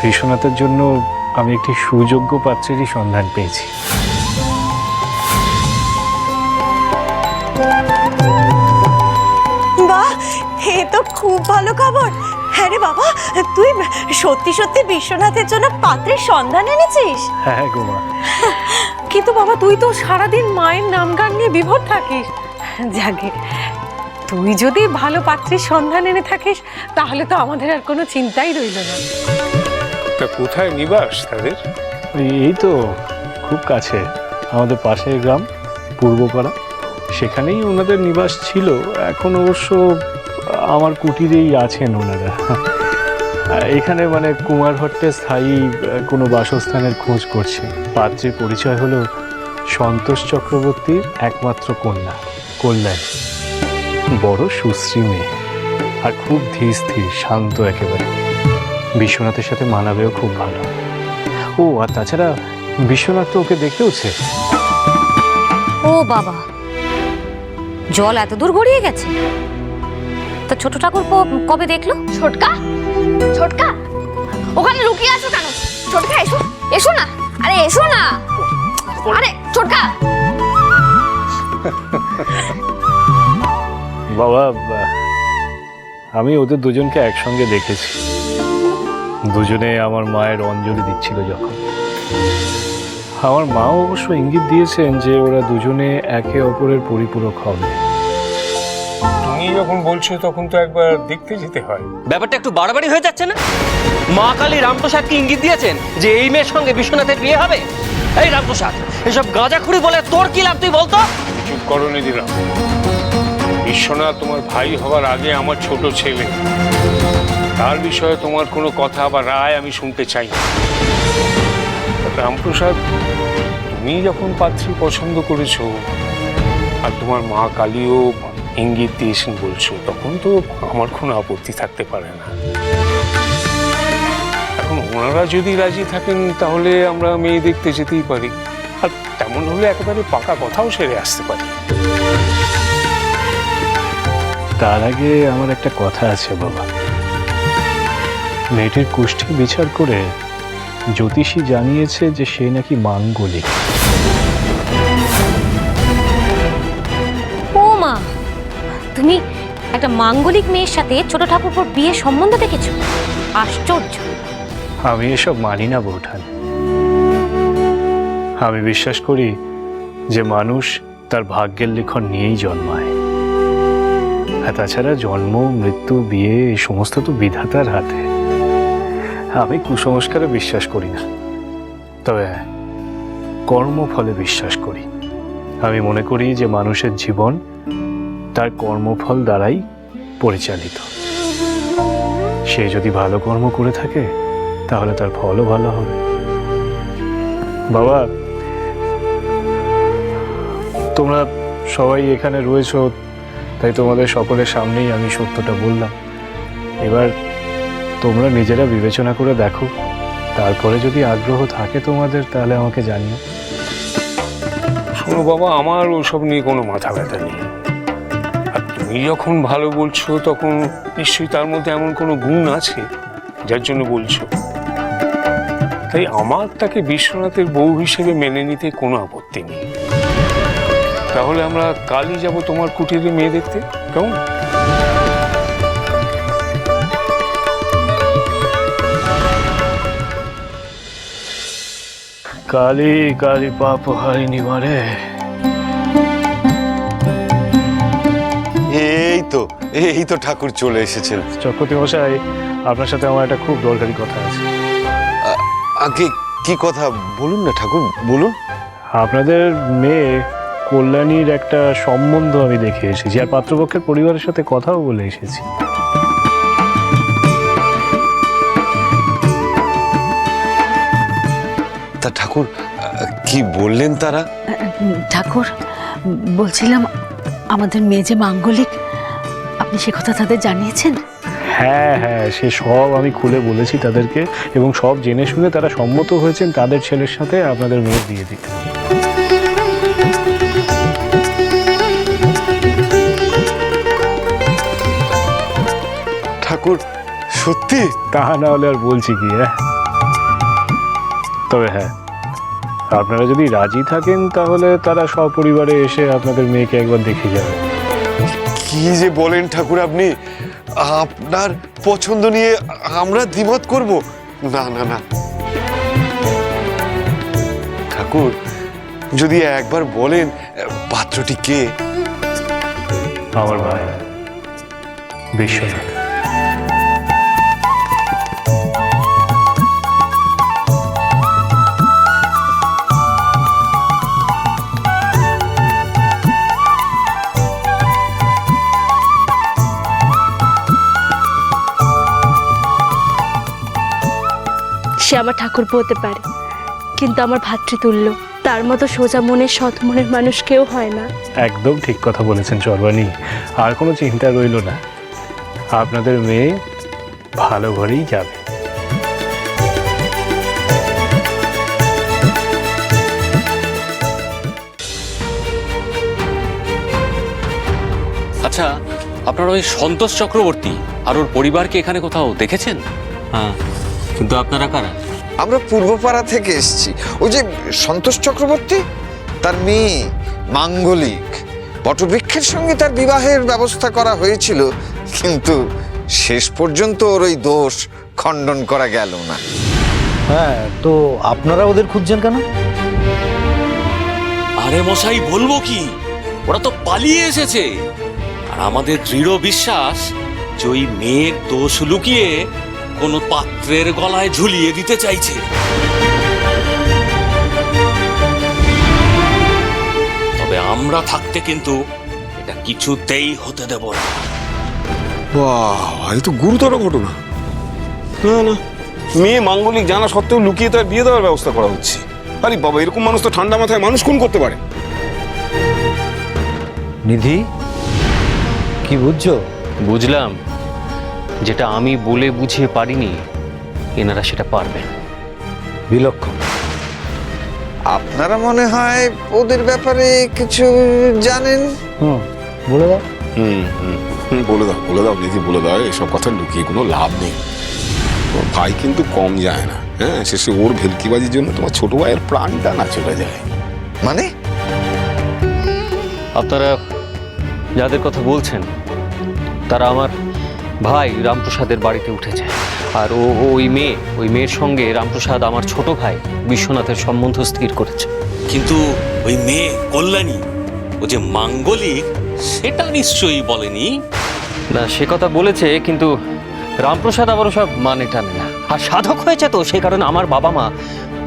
ভীষণতার জন্য আমি একটি সুযোগ্য পাত্রেরই সন্ধান পেয়েছি। বাহ এ তো খুব ভালো খবর। হ্যাঁ রে বাবা তুই সত্যি সত্যি বিশ্বনাথের জন্য পাত্রের সন্ধান এনেছিস? হ্যাঁ গো মা। কিন্তু বাবা তুই তো সারাদিন মায়ের নাম গান নিয়ে বিভোর থাকিস। যাকে তুই যদি ভালো পাত্রীর সন্ধান এনে থাকিস তাহলে তো আমাদের আর কোনো চিন্তাই রইল না। তা কোথায় নিবাস তাদের? এই- তো, খুব কাছে। আমাদের পাশের গ্রাম, পূর্বপাড়া। সেখানেই ওনাদের নিবাস ছিল। এখন অবশ্য আমার কুটিরেই আছেন ওনারা। এখানে মানে কুমার কুমারহট্টে স্থায়ী, কোনো বাসস্থানের খোঁজ করছে। পাত্রের পরিচয় হলো সন্তোষ চক্রবর্তীর একমাত্র কন্যা, কল্যাণ। বড় সুশ্রী মেয়ে। আর খুব ধীর স্থির, শান্ত একেবারে। বিশ্বনাথের সাথে মানাবেও খুব ভালো। ও আর তাছাড়া বিশ্বনাথ তো ওকে দেখেওছে ও বাবা জল এত দূর গড়িয়ে গেছে। তা ছোট ঠাকুর কবে দেখল? ছোটকা ছোটকা ওখানে লুকিয়ে আছো কেন? ছোটকা এসো এসো না। আরে এসো না। আরে ছোটকা। বাবা বা- আমি ওদের দুজনকে একসঙ্গে দেখেছি। দুজনে আমার মায়ের অঞ্জলি দিচ্ছিল যখন। আমার মাও অবশ্য ইঙ্গিত দিয়েছেন যে ওরা দুজনে একে অপরের পরিপূরক হবে। তুমি যখন বলছো তখন তো একবার দেখতে যেতে হয়। ব্যাপারটা একটু বাড়াবাড়ি হয়ে যাচ্ছে না? মা কালী রামপ্রসাদকে ইঙ্গিত দিয়েছেন যে এই মেয়ের সঙ্গে বিশ্বনাথের বিয়ে হবে? এই রামপ্রসাদ এসব গাঁজাখুরি বলে তোর কি লাভ তুই বলতো? চুপ করণে দিলাম বিশ্বনাথ তোমার ভাই হওয়ার আগে আমার ছোট ছেলে। তার বিষয়ে তোমার কোনো কথা বা রায় আমি শুনতে চাই না। রামপ্রসাদ, তুমি যখন পাত্রী পছন্দ করেছ আর তোমার মা কালীও ইঙ্গিত দিয়েছেন বলছো, তখন তো আমার কোনো আপত্তি থাকতে পারে না। এখন ওনারা যদি রাজি থাকেন, তাহলে আমরা মেয়ে দেখতে যেতেই পারি। আর তেমন হলে একেবারে পাকা কথাও সেরে আসতে পারি। তার আগে আমার একটা কথা আছে বাবা। মেয়েটির কুষ্ঠি বিচার করে জ্যোতিষী জানিয়েছে যে সে নাকি মাঙ্গলিক। ও মা তুমি একটা মাঙ্গলিক মেয়ের সাথে ছোট ঠাকুরপুর বিয়ে সম্বন্ধ দেখেছ? আশ্চর্য। আমি এসব মানি না বৌঠান। আমি বিশ্বাস করি যে মানুষ তার ভাগ্যের লিখন নিয়েই জন্মায়। আর তাছাড়া জন্ম মৃত্যু বিয়ে এই সমস্ত তো বিধাতার হাতে। আমি কুসংস্কারে বিশ্বাস করি না। তবে কর্মফলে বিশ্বাস করি। আমি মনে করি যে মানুষের জীবন তার কর্মফল দ্বারাই পরিচালিত। সে যদি ভালো কর্ম করে থাকে, তাহলে তার ফলও ভালো হবে। বাবা, তোমরা সবাই এখানে রয়েছো, তাই তোমাদের সকলের সামনেই আমি সত্যটা বললাম। এবার তোমরা নিজেরা বিবেচনা করে দেখো। তারপরে যদি আগ্রহ থাকে তোমাদের, তাহলে আমাকে জানিও। শোনো বাবা, আমার ওসব নিয়ে কোনো মাথা ব্যথা নেই। আর তুমি যখন ভালো বলছো, তখন নিশ্চয়ই তার মধ্যে এমন কোনো গুণ আছে, যার জন্য বলছো। তাই আমার তাকে বিশ্বনাথের বউ হিসেবে মেনে নিতে কোনো আপত্তি নেই। তাহলে আমরা কালই যাব তোমার কুটিরে মেয়ে দেখতে, কেমন? কালী কালী পাপ হারিনি মারে এই তো এই তো ঠাকুর চলে এসেছেন। চক্রবর্তী মশাই আপনার সাথে আমার একটা খুব দরকারি কথা আছে। আগে কি কথা বলুন না ঠাকুর বলুন। আপনাদের মেয়ে কল্যাণীর একটা সম্বন্ধ আমি দেখে এসেছি আর পাত্রপক্ষের পরিবারের সাথে কথাও বলে এসেছি। ঠাকুর কি বললেন তারা? ঠাকুর বলছিলাম আমাদের মেয়ে যে মাঙ্গলিক আপনি সে কথা তাদের জানিয়েছেন? হ্যাঁ হ্যাঁ সে সব আমি খুলে বলেছি তাদেরকে এবং সব জেনে শুনে তারা সম্মত হয়েছেন তাদের ছেলের সাথে আপনাদের মেয়ে দিয়ে দিতে। ঠাকুর সত্যি? তা না হলে আর বলছি কি হ্যাঁ? তবে হ্যাঁ আপনারা যদি রাজি থাকেন তাহলে তারা সপরিবারে এসে আপনাদের মেয়েকে একবার দেখে যাবে। কি যে বলেন ঠাকুর আপনি? আপনার পছন্দ নিয়ে আমরা দ্বিমত করব? না না না। ঠাকুর যদি একবার বলেন পাত্রটি কে? আমার ভাই বিশ্বনাথ। সে আমার ঠাকুরপো হতে পারে। কিন্তু আমার ভাতৃতুল্য তার মতো সোজা মনের সৎ মনের মানুষ কেউ হয় না। একদম ঠিক কথা বলেছেন চরবানি আর কোনো চিন্তা রইল না। আপনাদের মেয়ে ভালো ঘরেই যাবে। আচ্ছা আপনারা ওই সন্তোষ চক্রবর্তী আর ওর পরিবারকে এখানে কোথাও দেখেছেন? হ্যাঁ কিন্তু আপনারা কারা? আমরা পূর্বপাড়া থেকে এসেছি। ওই যে সন্তোষ চক্রবর্তী তার মেয়ে মাঙ্গলিক। বটবৃক্ষের সঙ্গে তার বিবাহের ব্যবস্থা করা হয়েছিল কিন্তু শেষ পর্যন্ত ওর ওই দোষ খণ্ডন করা গেল না। হ্যাঁ তো আপনারা ওদের খুঁজছেন কেন? আরে মশাই বলব কি? ওরা তো পালিয়ে এসেছে। আর আমাদের দৃঢ় বিশ্বাস যে ওই মেয়ের দোষ লুকিয়ে কোনো পাত্রের গলায় ঝুলিয়ে দিতে চাইছে। তবে আমরা থাকতে কিন্তু এটা কিছুতেই হতে দেব না। বাহ এ তো গুরুতর ঘটনা। না না মেয়ে মাঙ্গলিক জানা সত্ত্বেও লুকিয়ে তার বিয়ে দেওয়ার ব্যবস্থা করা হচ্ছে। আরে বাবা এরকম মানুষ তো ঠান্ডা মাথায় মানুষ খুন করতে পারে। নিধি কি বুঝছ? বুঝলাম। যেটা আমি বলে বুঝিয়ে পারিনি এনারা সেটা পারবেন বিলক্ষণ। আপনারা মনে হয় ওদের ব্যাপারে কিছু জানেন? হুম বলে দাও। হুম হুম হুম, বলে দাও বলে দাও দিদি বলে দাও এসব কথা লুকিয়ে কোনো লাভ নেই। তোর ভাই কিন্তু কম যায় না হ্যাঁ শেষে ওর ভেলকিবাজির জন্য তোমার ছোট ভাইয়ের প্রাণটা না চলে যায়। মানে? আপনারা যাদের কথা বলছেন তারা আমার ভাই রামপ্রসাদের বাড়িতে উঠেছে। আর ও ওই মেয়ে ওই মেয়ের সঙ্গে রামপ্রসাদ আমার ছোট ভাই বিশ্বনাথের সম্বন্ধ স্থির করেছে। কিন্তু ওই মেয়ে কল্যাণী ও যে মাঙ্গলিক সেটা নিশ্চয়ই বলেনি? না সে কথা বলেছে কিন্তু রামপ্রসাদ আবার সব মানে টানে না। আর সাধক হয়েছে তো সেই কারণে আমার বাবা মা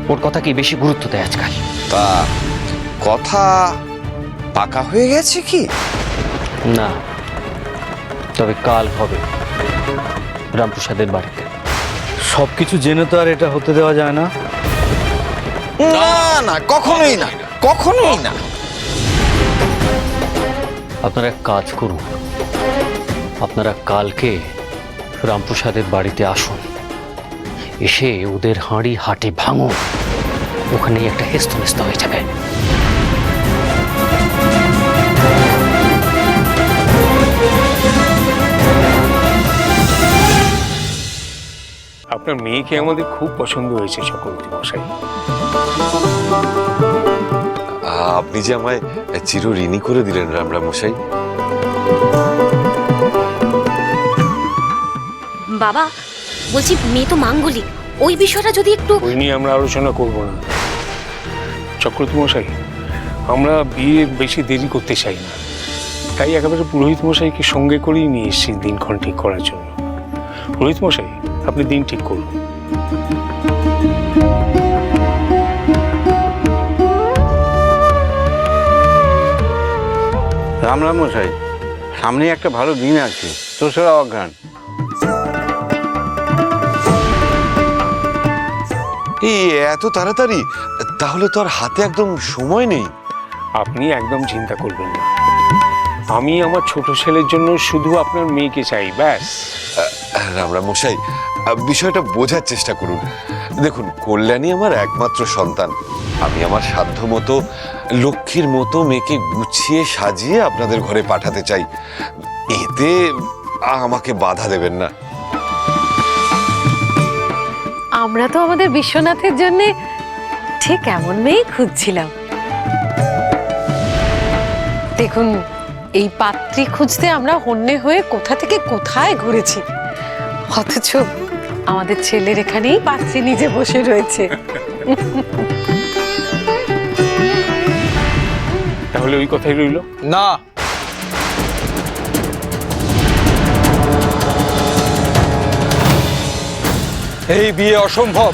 ওর কথাকে বেশি গুরুত্ব দেয় আজকাল। তা কথা পাকা হয়ে গেছে কি? না তবে কাল হবে। রামপ্রসাদের বাড়িতে। সব কিছু জেনে তো আর এটা হতে দেওয়া যায় না। না না কখনোই না কখনোই না। আপনারা এক কাজ করুন। আপনারা কালকে রামপ্রসাদের বাড়িতে আসুন। এসে ওদের হাঁড়ি হাটে ভাঙুন। ওখানেই একটা হেস্তনেস্ত হয়ে যাবে। আপনার মেয়েকে আমাদের খুব পছন্দ হয়েছে চক্রবর্তী মশাই। আপনি যে আমায় চির ঋণী করে দিলেন রামরাম মশাই। বাবা বলছি মেয়ে তো মাঙ্গলিক। ওই বিষয়টা যদি একটু ওই নিয়ে আমরা আলোচনা করব না। চক্রবর্তী মশাই আমরা বিয়ে বেশি দেরি করতে চাই না। তাই একেবারে পুরোহিত মশাইকে সঙ্গে করেই নিয়ে এসেছি দিনক্ষণ ঠিক করার জন্য। পুরোহিত মশাই আপনি দিন ঠিক করুন। রাম রাম মশাই সামনে একটা ভালো দিন আছে দোসরা অজ্ঞান এই এত তাড়াতাড়ি? তাহলে তো আর হাতে একদম সময় নেই। আপনি একদম চিন্তা করবেন না। আমি আমার ছোট ছেলের জন্য শুধু আপনার মেয়েকে চাই ব্যাস। রামরাম মশাই বিষয়টা বোঝার চেষ্টা করুন। দেখুন, কল্যাণী আমার একমাত্র সন্তান। আমি আমার সাধ্য মতো লক্ষ্মীর মতো মেয়েকে গুছিয়ে সাজিয়ে আপনাদের ঘরে পাঠাতে চাই। এতে আমাকে বাধা দেবেন না। আমরা তো আমাদের বিশ্বনাথের জন্য ঠিক এমন মেয়ে খুঁজছিলাম। দেখুন, এই পাত্রী খুঁজতে আমরা হন্যে হয়ে কোথা থেকে কোথায় ঘুরেছি। অথচ আমাদের ছেলের এখানেই পাচ্ছি নিজে বসে রয়েছে। তাহলে ওই কথাই রইল? না। এই বিয়ে অসম্ভব।